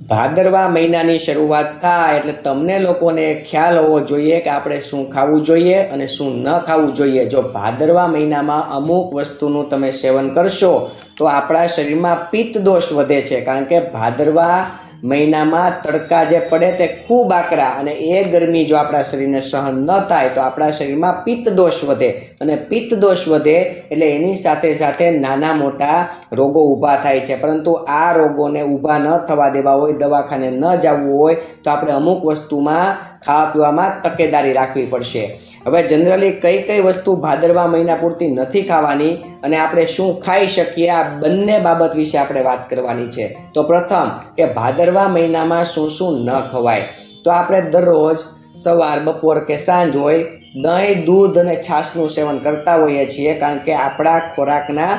ભાદરવા મહિનાની શરૂઆત થાય એટલે તમને લોકોને ખ્યાલ હોવો જોઈએ કે આપણે શું ખાવું જોઈએ અને શું ન ખાવું જોઈએ. જો ભાદરવા મહિનામાં અમુક વસ્તુનું તમે સેવન કરશો તો આપણા શરીરમાં પિત્ત દોષ વધે છે. કારણ કે ભાદરવા મહિનામાં તડકા જે પડે તે ખૂબ આકરા અને એ ગરમી જો આપણા શરીરને સહન ન થાય તો આપણા શરીરમાં પિત્ત દોષ વધે. અને પિત્ત દોષ વધે એટલે એની સાથે સાથે નાના મોટા રોગો ઊભા થાય છે. પરંતુ આ રોગોને ઊભા ન થવા દેવા હોય, દવાખાને ન જવું હોય તો આપણે અમુક વસ્તુમાં ખાવા પીવામાં તકેદારી રાખવી પડશે. હવે જનરલી કઈ કઈ વસ્તુ ભાદરવા મહિના પૂરતી નથી ખાવાની અને આપણે શું ખાઈ શકીએ, આ બંને બાબત વિશે આપણે વાત કરવાની છે. તો પ્રથમ કે ભાદરવા મહિનામાં શું શું ન ખવાય. તો આપણે દરરોજ સવાર, બપોર કે સાંજ હોય દહીં, દૂધ અને છાશનું સેવન કરતા હોઈએ છીએ કારણ કે આપણા ખોરાકના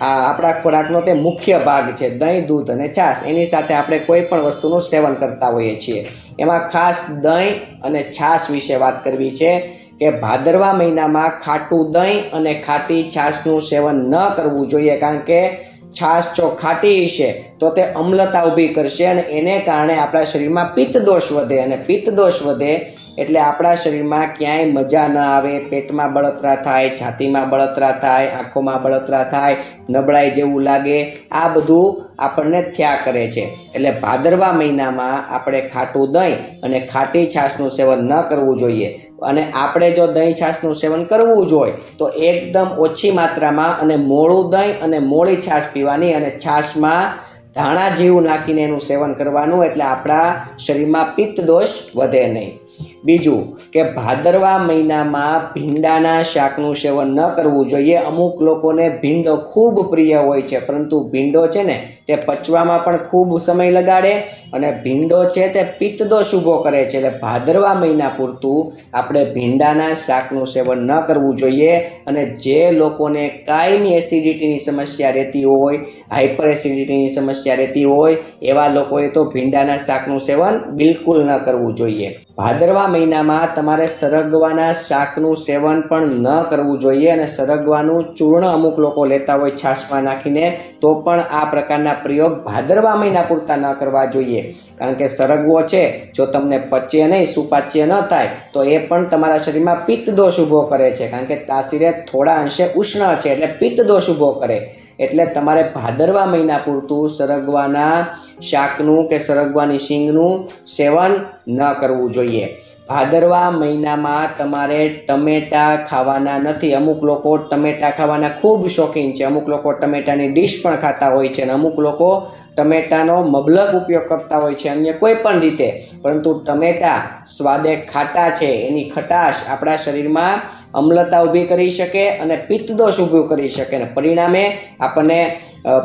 આ આપણા ખોરાકનો તે મુખ્ય ભાગ છે, દહીં, દૂધ અને છાશ. એની સાથે આપણે કોઈ પણ વસ્તુનું સેવન કરતા હોઈએ છીએ. એમાં ખાસ દહીં અને છાશ વિશે વાત કરવી છે કે ભાદરવા મહિનામાં ખાટું દહીં અને ખાટી છાશનું સેવન ન કરવું જોઈએ, કારણ કે છાશ જો ખાટી હશે તો તે અમ્લતા ઊભી કરશે અને એને કારણે આપણા શરીરમાં પિત્ત દોષ વધે અને પિત્ત દોષ વધે એટલે આપણા શરીરમાં ક્યાંય મજા ન આવે, પેટમાં બળતરા થાય, છાતીમાં બળતરા થાય, આંખોમાં બળતરા થાય, નબળાઈ જેવું લાગે, આ બધું આપણને થયા કરે છે. એટલે ભાદરવા મહિનામાં આપણે ખાટું દહીં અને ખાટી છાશનું સેવન ન કરવું જોઈએ. અને આપણે જો દહીં છાશનું સેવન કરવું જોઈએ તો એકદમ ઓછી માત્રામાં અને મોળું દહીં અને મોળી છાશ પીવાની અને છાશમાં ધાણા જેવું નાખીને એનું સેવન કરવાનું, એટલે આપણા શરીરમાં પિત્ત દોષ વધે નહીં. બીજું કે ભાદરવા મહિનામાં ભીંડાના શાકનું સેવન ન કરવું જોઈએ. અમુક લોકોને ભીંડો ખૂબ પ્રિય હોય છે, પરંતુ ભીંડો છે ને તે પચવામાં પણ ખૂબ સમય લગાડે અને ભીંડો છે તે પિત્ત દોષ ઊભો કરે છે. એટલે ભાદરવા મહિના પૂરતું આપણે ભીંડાના શાકનું સેવન ન કરવું જોઈએ અને જે લોકોને કાયમી એસિડિટીની સમસ્યા રહેતી હોય હાઇપર એસિડિટીની સમસ્યા રહેતી હોય, એવા લોકોએ તો ભીંડાના શાકનું સેવન બિલકુલ ન કરવું જોઈએ. ભાદરવા મહિનામાં તમારે સરગવાના શાકનું સેવન પણ ન કરવું જોઈએ અને સરગવાનું ચૂર્ણ અમુક લોકો લેતા હોય છાશમાં નાખીને, તો પણ આ પ્રકારના પ્રયોગ ભાદરવા મહિના પૂરતા ન કરવા જોઈએ. કારણ કે સરગવો છે, જો તમને પચે નહીં, સુપાચ્ય ન થાય, તો એ પણ તમારા શરીરમાં પિત્ત દોષ ઊભો કરે છે. કારણ કે તાસીરે થોડા અંશે ઉષ્ણ છે, એટલે પિત્ત દોષ ઊભો કરે. એટલે તમારે ભાદરવા મહિના પૂરતું સરગવાના શાકનું કે સરગવાની શીંગનું સેવન ન કરવું જોઈએ. ભાદરવા મહિનામાં તમારે ટમેટા ખાવાના નથી. અમુક લોકો ટમેટા ખાવાના ખૂબ શોખીન છે. અમુક લોકો ટમેટાની ડીશ પણ ખાતા હોય છે અને અમુક લોકો ટમેટાનો મબલક ઉપયોગ કરતા હોય છે અન્ય કોઈ પણ રીતે. પરંતુ ટમેટા સ્વાદે ખાટા છે, એની ખટાશ આપણા શરીરમાં અમ્લતા ઊભી કરી શકે અને પિત્તદોષ ઊભો કરી શકે. અને પરિણામે આપણને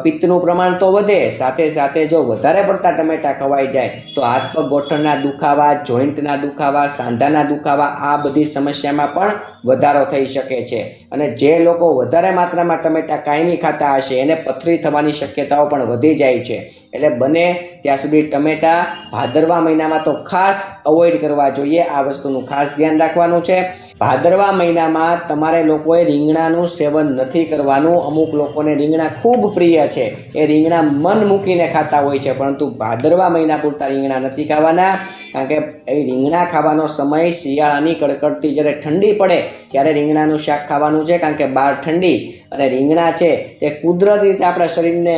પિત્તનું પ્રમાણ તો વધે, સાથે સાથે જો વધારે પડતા ટમેટા ખવાઈ જાય, તો હાથ પગ ગોઠણના દુખાવા, જોઈન્ટના દુખાવા, સાંધાના દુખાવા, આ બધી સમસ્યામાં પણ વધારો થઈ શકે છે. અને જે લોકો વધારે માત્રામાં ટમેટા કાયમી ખાતા હશે, એને પથરી થવાની શક્યતાઓ પણ વધી જાય છે. એટલે બને ત્યાં સુધી ટમેટા ભાદરવા મહિનામાં તો ખાસ અવોઇડ કરવા જોઈએ. આ વસ્તુનું ખાસ ધ્યાન રાખવાનું છે. ભાદરવા મહિનામાં તમારે લોકોએ રીંગણાનું સેવન નથી કરવાનું. અમુક લોકોને રીંગણા ખૂબ પ્રિય છે. એ રીંગણા મન મૂકીને ખાતા હોય છે, પરંતુ ભાદરવા મહિના પૂરતા રીંગણા નથી ખાવાના. કારણ કે એ રીંગણા ખાવાનો સમય શિયાળાની કડકડતી જ્યારે ઠંડી પડે, ત્યારે રીંગણાનું શાક ખાવાનું છે. કારણ કે બહાર ઠંડી અને રીંગણા છે તે કુદરતી રીતે આપણા શરીરને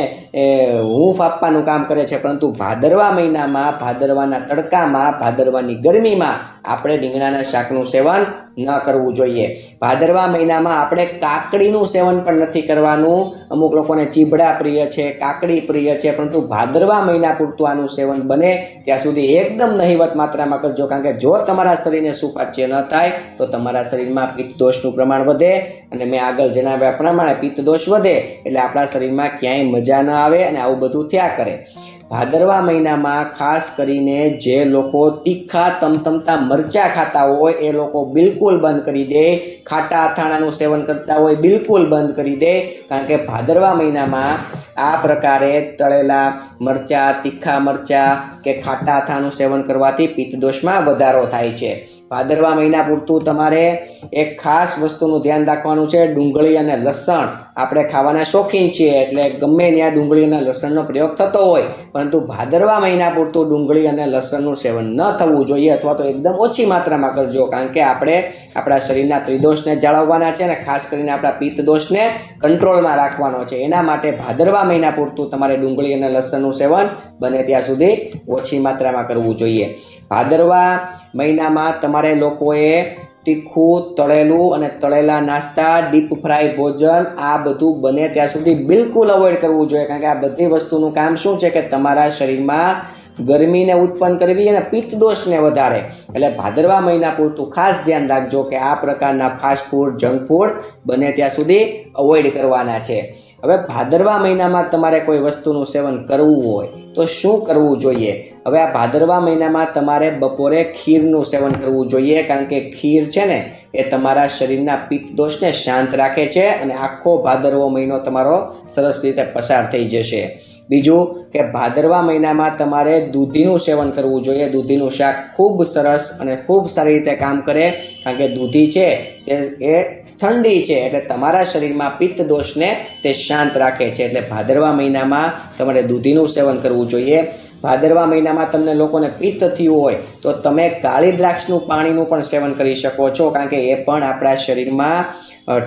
હૂંફ આપવાનું કામ કરે છે. પરંતુ ભાદરવા મહિનામાં, ભાદરવાના તડકામાં, ભાદરવાની ગરમીમાં આપણે રીંગણાના શાકનું સેવન ન કરવું જોઈએ. ભાદરવા મહિનામાં આપણે કાકડીનું સેવન પણ નથી કરવાનું. અમુક લોકોને ચીભડા પ્રિય છે, કાકડી પ્રિય છે, પરંતુ ભાદરવા મહિના પૂરતું આનું સેવન બને ત્યાં સુધી એકદમ નહિવત માત્રામાં કરજો, કારણ કે જો તમારા શરીરને સુપાચ્ય ન થાય, તો તમારા શરીરમાં પિત્તદોષનું પ્રમાણ વધે અને મેં આગળ જણાવ્યા પ્રમાણે પિત્તદોષ વધે, એટલે આપણા શરીરમાં ક્યાંય મજા ન આવે અને આવું બધું થયા કરે. ભાદરવા મહિનામાં ખાસ કરીને જે લોકો તીખા તમતમતા મરચાં ખાતા હોય એ લોકો બિલકુલ બંધ કરી દે. ખાટા અથાણાનું સેવન કરતા હોય બિલકુલ બંધ કરી દે. કારણ કે ભાદરવા મહિનામાં આ પ્રકારે તળેલા મરચાં, તીખા મરચાં કે ખાટા અથાણાનું સેવન કરવાથી પિત્તદોષમાં વધારો થાય છે. ભાદરવા મહિના પૂરતું તમારે એક ખાસ વસ્તુનું ધ્યાન રાખવાનું છે, ડુંગળી અને લસણ. આપણે ખાવાના શોખીન છીએ એટલે ગમે ત્યાં ડુંગળી અને લસણનો પ્રયોગ થતો હોય, પરંતુ ભાદરવા મહિના પૂરતું ડુંગળી અને લસણનું સેવન ન થવું જોઈએ અથવા તો એકદમ ઓછી માત્રામાં કરજો, કારણ કે આપણે આપણા શરીરના ત્રિદોષને જાળવવાના છે અને ખાસ કરીને આપણા પિત્ત દોષને કંટ્રોલમાં રાખવાનો છે. એના માટે ભાદરવા મહિના પૂરતું તમારે ડુંગળી અને લસણનું સેવન બને ત્યાં સુધી ઓછી માત્રામાં કરવું જોઈએ. ભાદરવા મહિનામાં તમારે લોકોએ તીખું, તળેલું અને તળેલા નાસ્તા ડીપ ફ્રાય ભોજન, આ બધું બને ત્યાં સુધી બિલકુલ અવોઇડ કરવું જોઈએ. કારણ કે આ બધી વસ્તુનું કામ શું છે કે તમારા શરીરમાં ગરમીને ઉત્પન્ન કરવી અને પિત્ત દોષને વધારે. એટલે ભાદરવા મહિના પૂરતું ખાસ ધ્યાન રાખજો કે આ પ્રકારના ફાસ્ટ ફૂડ જંક ફૂડ બને ત્યાં સુધી અવોઇડ કરવાના છે. હવે ભાદરવા મહિનામાં તમારે કોઈ વસ્તુનું સેવન કરવું હોય તો શું કરવું જોઈએ? હવે આ ભાદરવા મહિનામાં તમારે બપોરે ખીરનું સેવન કરવું જોઈએ, કારણ કે ખીર છે ને, એ તમારા શરીરના પિત્ત દોષને શાંત રાખે છે અને આખો ભાદરવો મહિનો તમારો સરસ રીતે પસાર થઈ જશે. બીજું કે ભાદરવા મહિનામાં તમારે દૂધીનું સેવન કરવું જોઈએ. દૂધીનું શાક ખૂબ સરસ અને ખૂબ સારી રીતે કામ કરે, કારણ કે દૂધી છે તે એ ઠંડી છે એટલે તમારા શરીરમાં પિત્ત દોષને તે શાંત રાખે છે. એટલે ભાદરવા મહિનામાં તમારે દૂધીનું સેવન કરવું જોઈએ. ભાદરવા મહિનામાં તમને લોકોને પિત્ત થયું હોય તો તમે કાળી દ્રાક્ષનું પાણીનું પણ સેવન કરી શકો છો. કારણ કે એ પણ આપણા શરીરમાં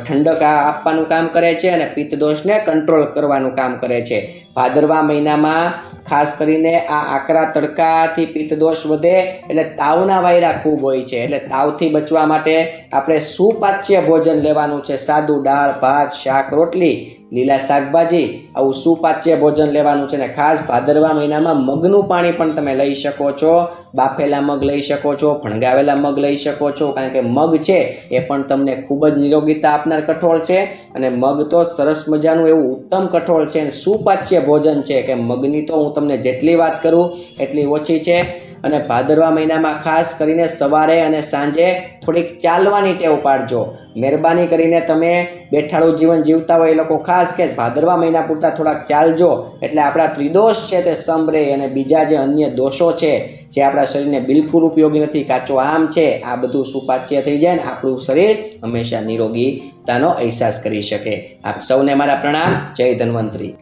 ઠંડક આપવાનું કામ કરે છે અને પિત્ત દોષને કંટ્રોલ કરવાનું કામ કરે છે. ભાદરવા મહિનામાં ખાસ કરીને આ આકરા તડકાથી પિત્ત દોષ વધે એટલે તાવના વાયરા ખૂબ હોય છે. એટલે તાવથી બચવા માટે આપણે સુપાચ્ય ભોજન લેવાનું છે. સાદું દાળ, ભાત, શાક, રોટલી, લીલા શાકભાજી, આવું સુપાચ્ય ભોજન લેવાનું છે. ને ખાસ ભાદરવા મહિનામાં મગનું પાણી પણ તમે લઈ શકો છો. બાફેલા મગ લઈ શકો છો, ભણગાવેલા મગ લઈ શકો છો. કારણ કે મગ છે એ પણ તમને ખૂબ જ નિરોગીતા આપનાર કઠોળ છે. અને મગ તો સરસ મજાનું એવું ઉત્તમ કઠોળ છે. અને સુપાચ્ય ભોજન છે, કે મગની તો હું તમને જેટલી વાત કરું, એટલી ઓછી છે. અને ભાદરવા મહિનામાં ખાસ કરીને સવારે અને સાંજે થોડીક ચાલવાની ટેવ પાડજો. મહેરબાની કરીને તમે બેઠાડું જીવન જીવતા હોય એ લોકો ખાસ કે ભાદરવા મહિના પૂરતા થોડાક ચાલજો. એટલે આપણા ત્રિદોષ છે તે સમરે અને બીજા જે અન્ય દોષો છે, જે આપણા શરીરને બિલકુલ ઉપયોગી નથી, કાચો આમ છે, આ બધું સુપાચ્ય થઈ જાય ને આપણું શરીર હંમેશા નિરોગીતાનો અહેસાસ કરી શકે. આપ સૌને મારા પ્રણામ. જય ધન્વંતરી.